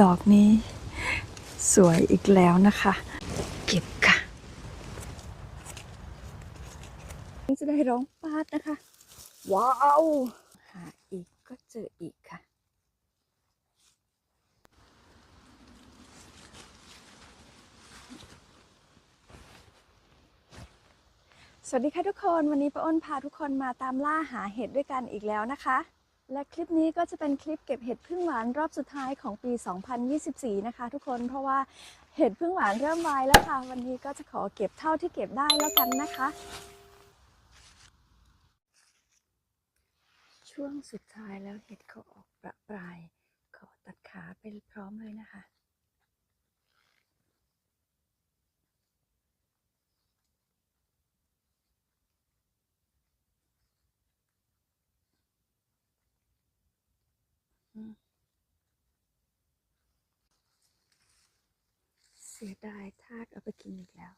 ดอกนี้ สวยอีกแล้วนะคะ เก็บค่ะจะได้ร้องปาดนะคะ ว้าวหาอีกก็เจออีกค่ะสวัสดีค่ะทุกคน วันนี้ป้าอ้นพาทุกคนมาตามล่าหาเห็ดด้วยกันอีกแล้วนะคะ และคลิปนี้ก็จะเป็นคลิปเก็บเห็ดพึ่งหวานรอบสุดท้ายของปี 2024 นะคะ ทุกคนเพราะว่าเห็ดพึ่งหวานเริ่มวายแล้วค่ะ วันนี้ก็จะขอเก็บเท่าที่เก็บได้แล้วกันนะคะ ช่วงสุดท้ายแล้วเห็ดเขาออกประปราย ขอตัดขาไปพร้อมเลยนะคะ สียดายทากเอาไปกินอีกแล้ว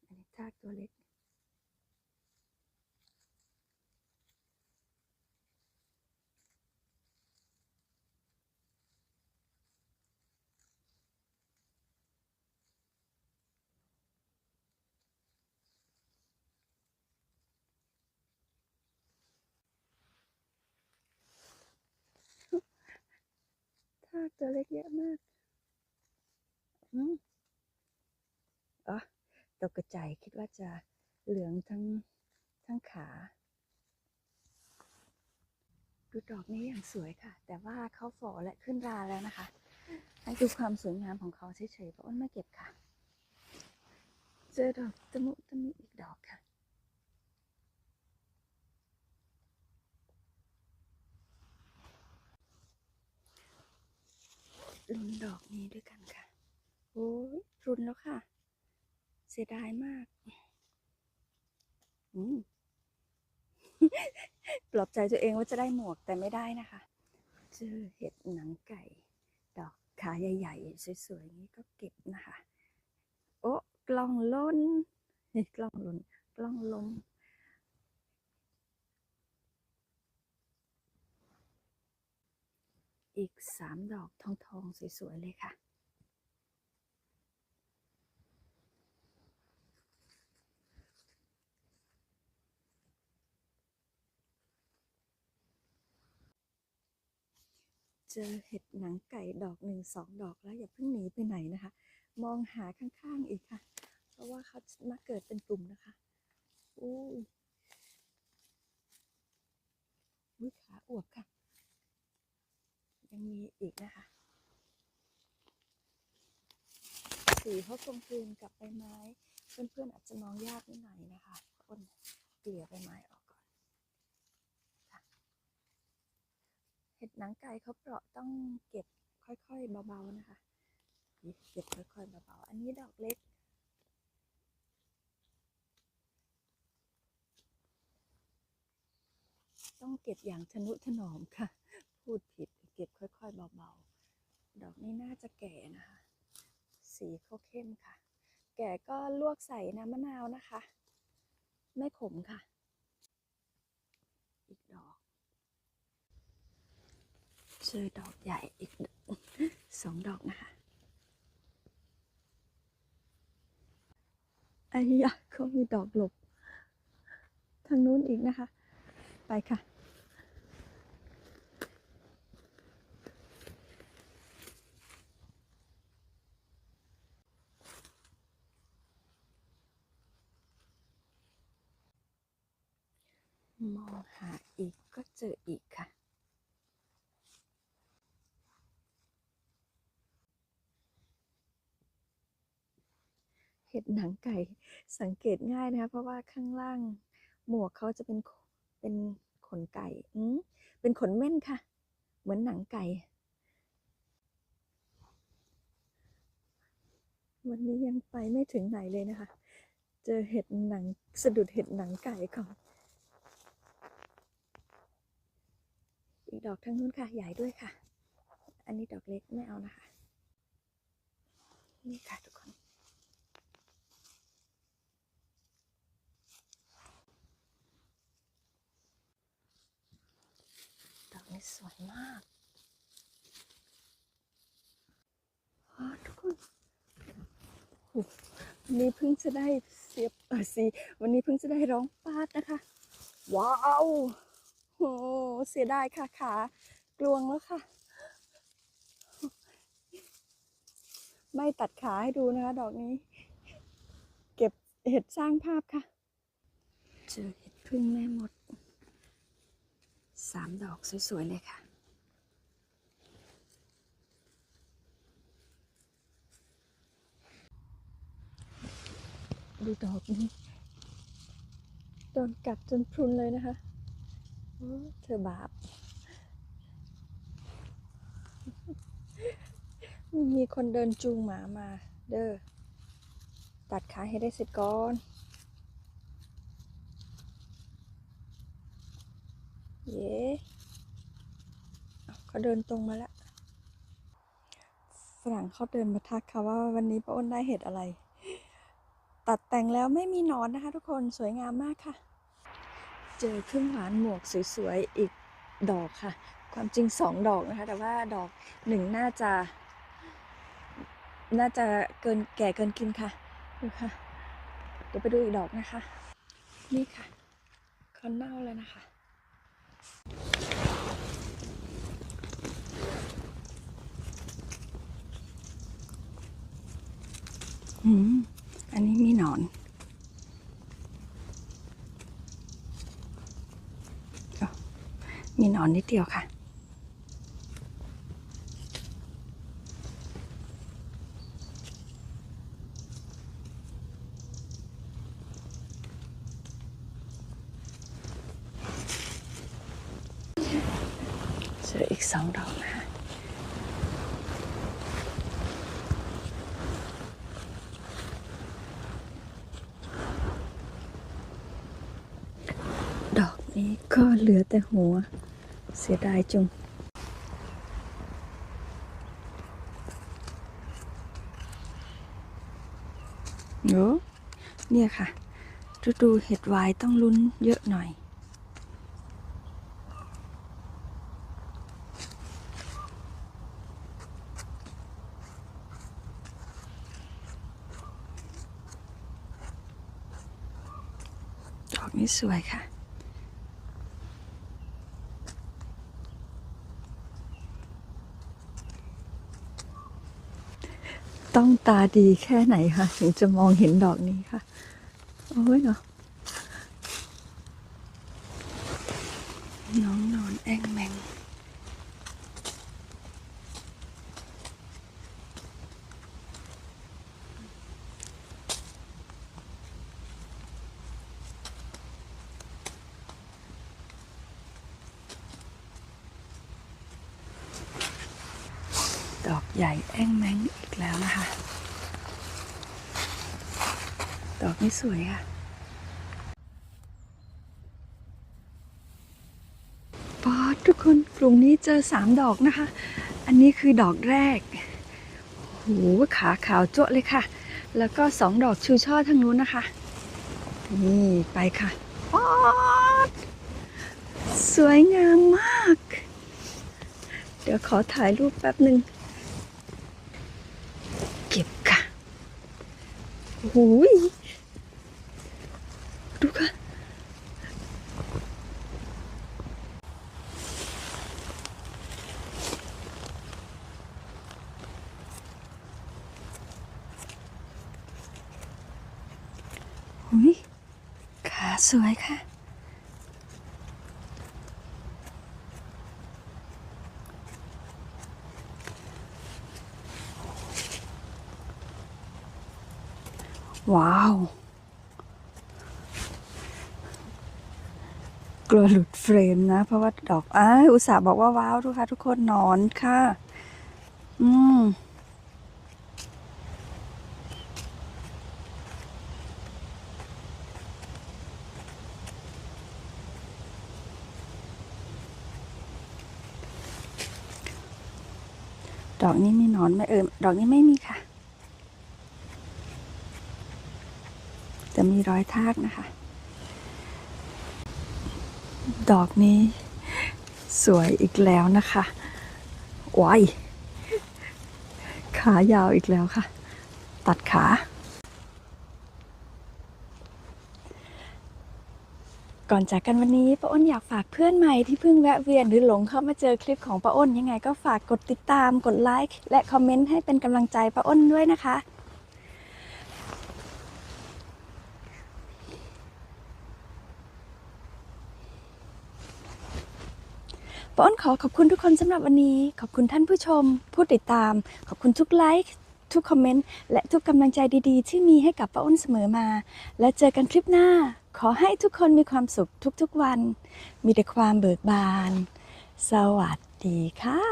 อันนี้ทากตัวเล็ก ทากตัวเล็กเยอะมาก อืมอ๋อตกกระจายคิดว่าจะเหลืองทั้งทั้งขาดูดอกนี้อย่างสวยค่ะ แต่ว่าเขาฝ่อและขึ้นราแล้วนะคะ ให้ดูความสวยงามของเขาเฉยๆเพราะอ้นไม่เก็บค่ะ เจอดอกตะมุตะมิอีกดอกค่ะลุ้นดอกนี้ด้วยกันค่ะ อ้รุนแล้วค่ะ เสียดายมากปลอบใจตัวเองว่าจะได้หมวกแต่ไม่ได้นะคะเจอเห็ดหนังไก่ ดอกขาใหญ่ๆ สวยๆอย่างนี้ก็เก็บนะคะ โอ้กล้องล้นเฮ้ยกล้องล้นกล้องลมอีกสามดอกทองๆสวยๆเลยค่ะ เจอเห็ดหนังไก่ดอกหนึ่งสองดอกแล้วอย่าเพิ่งหนีไปไหนนะคะ มองหาข้างๆอีกค่ะ เพราะว่าเขามาเกิดเป็นกลุ่มนะคะอู้ยอุ้ยขาอวบค่ะ ยังมีอีกนะคะสีเขากลมกลืนกับใบไม้ เพื่อนๆอาจจะมองยากนิดหน่อยนะคะคนเกลี่ยใบไม้ออกก่อนค่ะเหนังไก่เขาเปราะต้องเก็บค่อยๆเบาๆนะคะ เก็บค่อยๆเบาๆอันนี้ดอกเล็ก ต้องเก็บอย่างทนุถนอมค่ะ พูดผิดเก็บค่อยๆเบาๆ ดอกนี้น่าจะแก่นะคะ สีเขาเข้มค่ะ แก่ก็ลวกใส่น้ำมะนาวนะคะ ไม่ขมค่ะ อีกดอก เจอดอกใหญ่อีกสองดอกนะคะไอ้ยะเขามีดอกหลบ ทางนู้นอีกนะคะ ไปค่ะมองหาอีกก็เจออีกค่ะ ดหนังไก่สังเกตง่ายนะคะเพราะว่าข้างล่างหมวกเขาจะเป็นเป็นขนไก่อืมเป็นขนเม่นค่ะ เหมือนหนังไก่ วันนี้ยังไปไม่ถึงไหนเลยนะคะ เจอเห็ดหนังสะดุดเห็ดหนังไก่ก่อนอีกดอกทั้งนู้นค่ะ ใหญ่ด้วยค่ะ อันนี้ดอกเล็กไม่เอานะคะ นี่ค่ะทุกคน สวยมากทุกคนวันนี้เพิ่งจะได้เสียบเออสิวันนี้เพิ่งจะได้ร้องปาดนะคะ ว้าวโอ้เสียดายค่ะขากลวงแล้วค่ะ ไม่ตัดขาให้ดูนะคะดอกนี้ เก็บเห็ดสร้างภาพค่ะ เจอเห็ดพึ่งแม่หมดามดอกสวย ๆ เลยค่ะดูดอกนี้โดนกัดจนพรุนเลยนะคะเธอบาป มีคนเดินจูงหมามา เด้อตัดขาให้ได้เสร็จก่อน เย้เขาเดินตรงมาแล้วฝรั่งเขาเดินมาทักค่ะว่าวันนี้ป้าอ้นได้เห็ดอะไร ตัดแต่งแล้วไม่มีนอนนะคะ ทุกคนสวยงามมากค่ะ เจอพึ่องหวานหมวกสวยๆอีกดอกค่ะ ความจริงสองดอกนะคะ แต่ว่าดอกหนึ่งน่าจะ น่าจะเกินแก่เกินกินค่ะดูค่ะ เดี๋ยวไปดูอีกดอกนะคะ นี่ค่ะเขาเน่าแล้วนะคะ อืมอันนี้มีหนอนอมีหนอนนิดเดียวค่ะ เจออีกสองดอกนะคะดอกนี้ก็เหลือแต่หัว เสียดายจุงโอ้เนี่ยค่ะฤดูเห็ดวายต้องลุ้นเยอะหน่อย สวยค่ะ ต้องตาดีแค่ไหนคะถึงจะมองเห็นดอกนี้ค่ะ โอ้ยเนาะน้องนอนแองแมง ด อกใหญ่แอ้งแมงอีกแล้วนะคะ ดอกนี้สวยค่ะปอดทุกคนกลุ่มนี้เจอสามดอกนะคะ อันนี้คือดอกแรกโหขาขาวจ้วเลยค่ะ แล้วก็สองดอกชูช่อทางนู้นนะคะ นี่ไปค่ะปอดสวยงามมาก เดี๋ยวขอถ่ายรูปแป๊บหนึ่ง เก็บค่ะโอ้โหยดูค่ะหุยขาสวยค่ะ ว้าว กลัวหลุดเฟรมนะ เพราะว่าดอกอ้าอุตส่าห์บอกว่าว้าวทุกค่ะ ทุกคนนอนค่ะ อืมดอกนี้มีหนอนไหมเออดอกนี้ไม่มีค่ะ จะมีรอยทากนะคะ ดอกนี้สวยอีกแล้วนะคะว้ายขายาวอีกแล้วค่ะ ตัดขา ก่อนจากกันวันนี้ป้าอ้นอยากฝากเพื่อนใหม่ที่เพิ่งแวะเวียนหรือหลงเข้ามาเจอคลิปของป้าอ้นยังไงก็ฝากกดติดตามกดไลค์และคอมเมนต์ให้เป็นกำลังใจป้าอ้นด้วยนะคะ ป้าอ้นขอขอบคุณทุกคนสำหรับวันนี้ ขอบคุณท่านผู้ชม ผู้ติดตาม ขอบคุณทุกไลค์ทุกคอมเมนต์และทุกกำลังใจดีๆ ที่มีให้กับป้าอ้นเสมอมา และเจอกันคลิปหน้า ขอให้ทุกคนมีความสุขทุกๆวัน มีแต่ความเบิกบาน สวัสดีค่ะ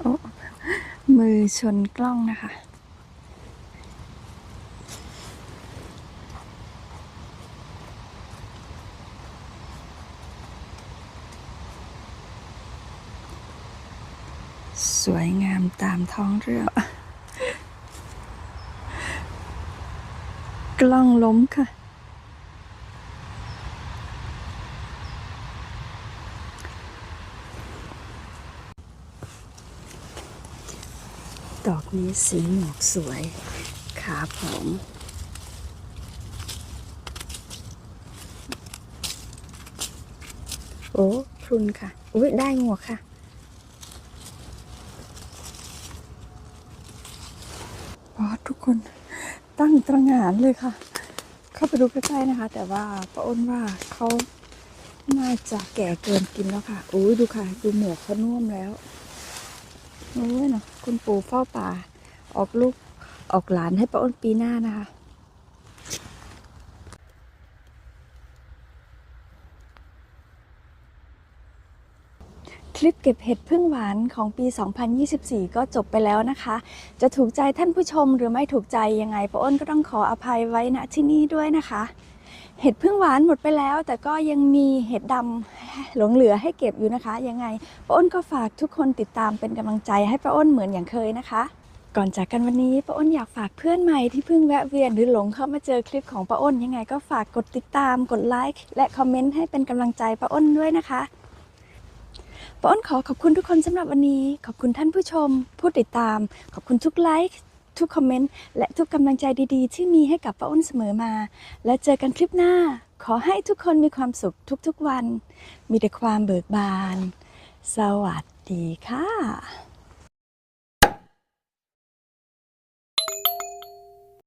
โอ้ มือชนกล้องนะคะ สวยงามตามท้องเรื่อง กล้องล้มค่ะ ดอกนี้สีหมวกสวย ขาผมโอ้พรุนค่ะ อุ้ยได้หมวกค่ะพอทุกคนตั้งตระหงานเลยค่ะ เข้าไปดูใกล้ๆนะคะ แต่ว่าป้าอ้นว่าเขาน่าจะแก่เกินกินแล้วค่ะ อุ้ยดูค่ะ ดูหมวกเขาน่วมแล้ว โอ้ยนะคุณปู่เฝ้าป่า ออกลูกออกหลานให้ป้าอ้นปีหน้านะคะคลิปเก็บเห็ดพึ่งหวานของปี 2024 ก็จบไปแล้วนะคะ จะถูกใจท่านผู้ชมหรือไม่ถูกใจยังไงป้าอ้นก็ต้องขออภัยไว้ณที่นี่ด้วยนะคะ เห็ดพึ่งหวานหมดไปแล้ว แต่ก็ยังมีเห็ดดำหลงเหลือให้เก็บอยู่นะคะ ยังไงป้าอ้นก็ฝากทุกคนติดตามเป็นกำลังใจให้ป้าอ้นเหมือนอย่างเคยนะคะ ก่อนจากกันวันนี้ป้าอ้นอยากฝากเพื่อนใหม่ที่เพิ่งแวะเวียนหรือหลงเข้ามาเจอคลิปของป้าอ้นยังไงก็ฝากกดติดตามกดไลค์และคอมเมนต์ให้เป็นกำลังใจป้าอ้นด้วยนะคะป้าอ้นขอขอบคุณทุกคนสำหรับวันนี้ ขอบคุณท่านผู้ชม ผู้ติดตาม ขอบคุณทุกไลค์ ทุกคอมเมนต์ และทุกกำลังใจดีๆ ที่มีให้กับป้าอ้นเสมอมา และเจอกันคลิปหน้า ขอให้ทุกคนมีความสุขทุกๆวัน มีแต่ความเบิกบาน สวัสดีค่ะ